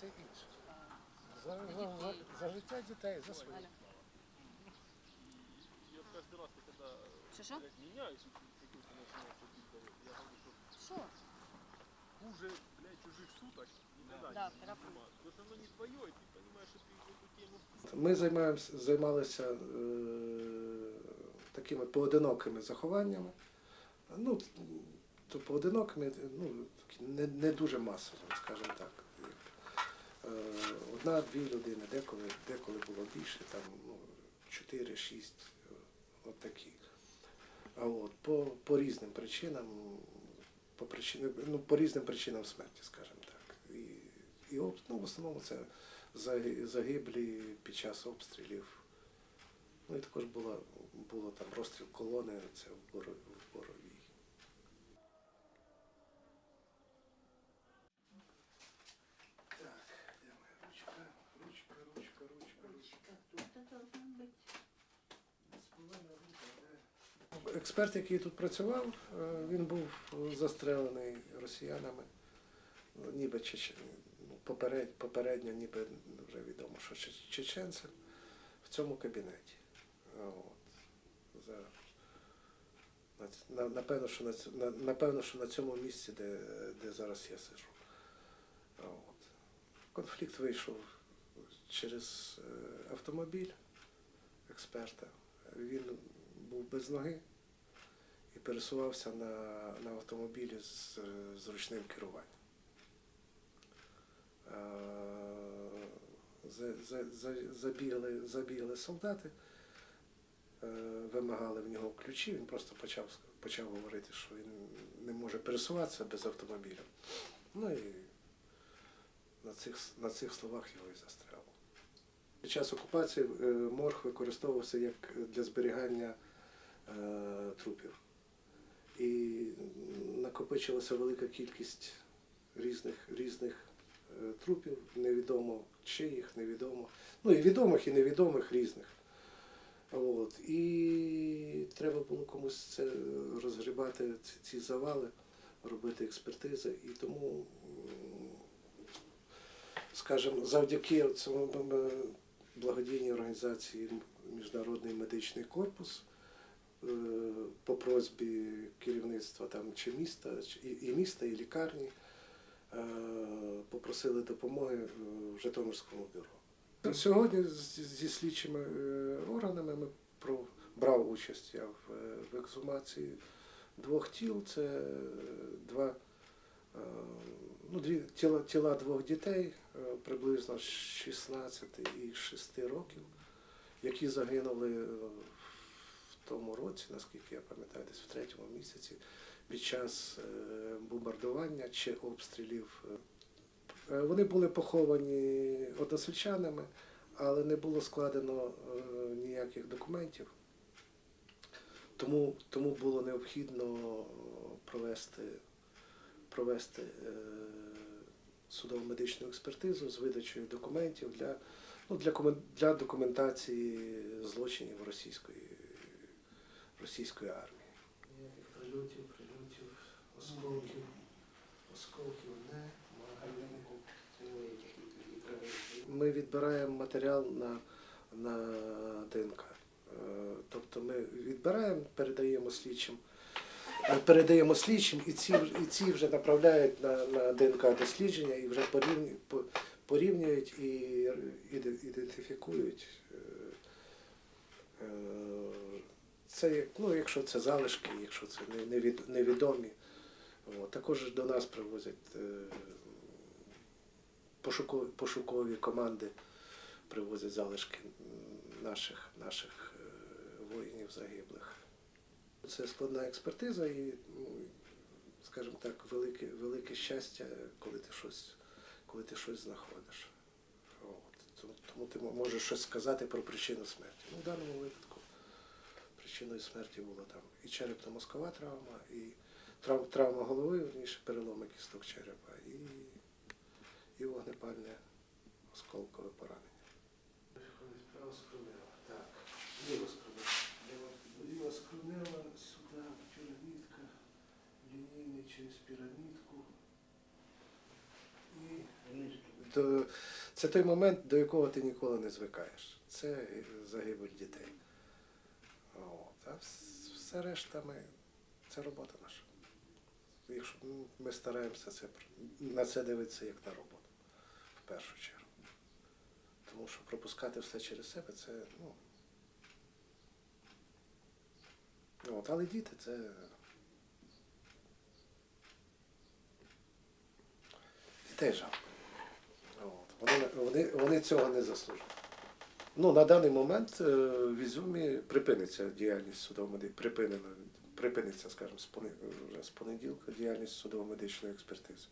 це, це інше. За, за, за, за життя дітей, за своє. Я каждый раз, когда Що що? блядь, меняюсь, какой-то начинается бить дорог. Я говорю, что Що? хуже, блядь, чужих суток никогда Да, не терапия. понимаю. Потому что оно не твое, и ты понимаешь, что ты в эту тему Ми займаємося, займалися е, такими поодинокими захованнями. Ну, то поодинокими, ну, такі не, не дуже масовими, скажімо так. Е, Одна-дві людини, деколи, деколи було більше, там ну, 4-6, от такі. А от по, по різним причинам, по, причинам, ну, по різним причинам смерті, скажімо так. І, і ну, в основному це загиблі під час обстрілів. Ну і також було, було там розстріл колони, це в Боро- Експерт, який тут працював, е, він був застрелений росіянами. Ну, Ніби чеч... ну, попередньо, ніби вже відомо, що чеченцем в цьому кабінеті. От. За... напевно, що на, напевно, що на цьому місці, де, де зараз я сижу. От. Конфлікт вийшов через е, автомобіль експерта. Він був без ноги і пересувався на, на автомобілі з, з ручним керуванням. Е, за- за- за- Забігли, забігли солдати, е, вимагали в нього ключі, він просто почав, почав говорити, що він не може пересуватися без автомобіля. Ну і на цих, на цих словах його і застрелили. Під час окупації е, морг використовувався як для зберігання трупів. І накопичилася велика кількість різних, різних е, трупів, невідомо чиїх, невідомо. Ну і відомих, і невідомих різних. От. І треба було комусь це розгрібати, ці, завали, робити експертизи. І тому, скажімо, завдяки цьому благодійній організації Міжнародний медичний корпус е, просьбі керівництва там, чи міста, і, міста, і лікарні е, попросили допомоги в Житомирському бюро. Сьогодні зі слідчими е, органами ми брав участь я в, е, в ексгумації двох тіл. Це два ну, дві, тіла, тіла двох дітей, приблизно 16 і 6 років, які загинули в тому році, наскільки я пам'ятаю, десь в третьому місяці, під час е, бомбардування чи обстрілів. Е, Вони були поховані односельчанами, але не було складено е, ніяких документів. Тому, тому було необхідно провести, провести е, судово-медичну експертизу з видачею документів для, ну, для, для документації злочинів російської, російської армії. Прильотів, прильотів, осколків, осколків немає. Ми відбираємо матеріал на, на ДНК. Е, Тобто ми відбираємо, передаємо слідчим, е, передаємо слідчим, і ці, і ці вже направляють на, на ДНК дослідження і вже порівнюють, порівнюють і ідентифікують. Це ну, якщо це залишки, якщо це не- невід- невідомі. От. Також до нас привозять е, пошукові, пошукові команди привозять залишки наших, наших е, воїнів загиблих. Це складна експертиза і, ну, скажімо так, велике, велике щастя, коли ти щось, коли ти щось знаходиш. От. Тому ти можеш щось сказати про причину смерті. Ну, в даному випадку причиною смерті була там і черепно-мозкова травма, і трав, травма голови, верніше переломи кісток черепа, і, і вогнепальне осколкове поранення. Справа скронила. Так, ліва скронила. Сюди пірамідка, лінійний через пірамідку. І це той момент, до якого ти ніколи не звикаєш. Це загибель дітей. А все решта ми, це робота наша. Якщо ми стараємося це, на це дивитися як на роботу, в першу чергу. Тому що пропускати все через себе це, ну. ну, От, але діти це. Дітей жалко. От. Вони, вони, вони цього не заслужують. Ну, на даний момент е, в Ізюмі припиниться діяльність судово-медичної, припинена, припиниться, скажімо, вже з понеділка діяльність судово-медичної експертизи.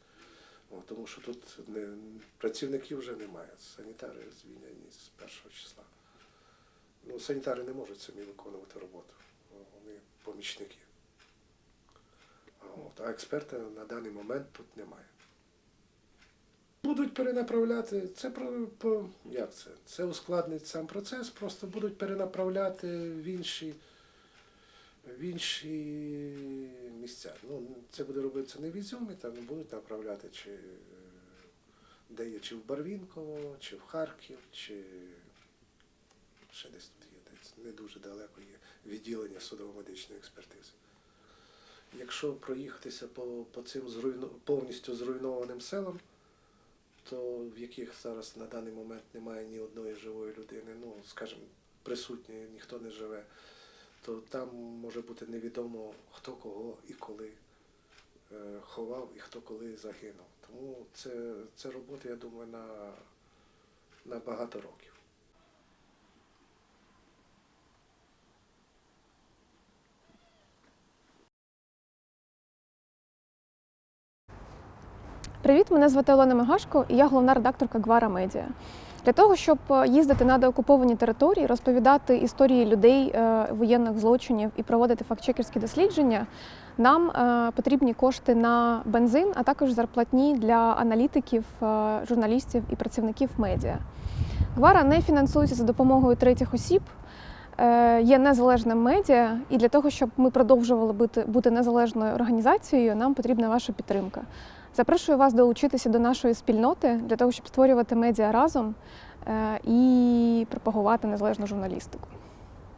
От, тому що тут не, працівників вже немає. Санітари звільнені з першого числа. Ну, санітари не можуть самі виконувати роботу. Вони помічники. От, а експерта на даний момент тут немає. Будуть перенаправляти, це про, по, як це? Це ускладнить сам процес, просто будуть перенаправляти в інші, в інші місця. Ну, це буде робитися не в Ізюмі, там будуть направляти чи де є, чи в Барвінково, чи в Харків, чи ще десь тут є, десь не дуже далеко є відділення судово-медичної експертизи. Якщо проїхатися по, по цим зруйну, повністю зруйнованим селам, то в яких зараз на даний момент немає ні одної живої людини, ну, скажімо, присутньої, ніхто не живе, то там може бути невідомо, хто кого і коли е, ховав і хто коли загинув. Тому це, це робота, я думаю, на, на багато років. Привіт, мене звати Олена Мегашко, і я головна редакторка Гвара Медіа. Для того, щоб е, їздити на деокуповані території, розповідати історії людей, е, воєнних злочинів і проводити фактчекерські дослідження, нам е, потрібні кошти на бензин, а також зарплатні для аналітиків, журналістів і працівників медіа. Гвара не фінансується за допомогою третіх осіб. Є незалежним медіа, і для того, щоб ми продовжували бути, бути незалежною організацією, нам потрібна ваша підтримка. Запрошую вас долучитися до нашої спільноти для того, щоб створювати медіа разом е, і пропагувати незалежну журналістику.